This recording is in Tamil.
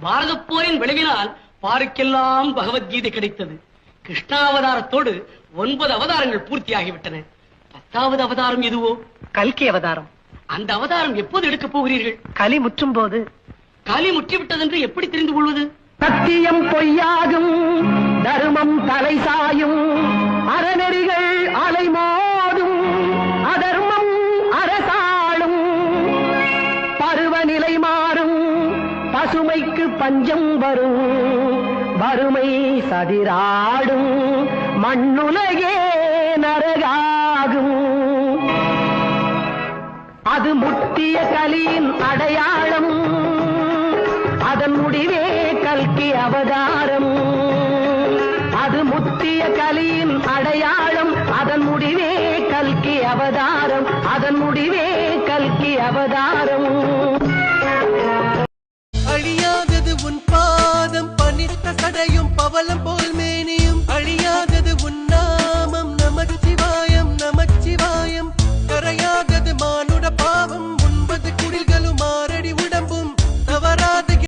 பாரத போரின் விளைவினால் பாருக்கெல்லாம் பகவத்கீதை கிடைத்தது. கிருஷ்ணாவதாரத்தோடு ஒன்பது அவதாரங்கள் பூர்த்தியாகிவிட்டன. பத்தாவது அவதாரம் எதுவோ? கல்கி அவதாரம். அந்த அவதாரம் எப்போது எடுக்கப் போகிறீர்கள்? கலி முற்றும் போது. காலி முற்றிவிட்டதென்று எப்படி தெரிந்து கொள்வது? சத்தியம் பொய்யாகும் தர்மம் தலை சாயும் அறநெறிகள் அலைமோதும் அதர்மம் அரசாளும். பருவநிலை மாறும் பசுமைக்கு பஞ்சம் வரும். வறுமை சதிராடும். மண்ணுலகே நரகாகும். அது முத்திய கலியின் அடையாளம். அதன் முடிவே கல்கி அவதாரம். அது முத்திய கலியின் அடையாளம். அதன் முடிவே கல்கி அவதாரம். அதன் முடிவே கல்கி அவதாரம். kawalan po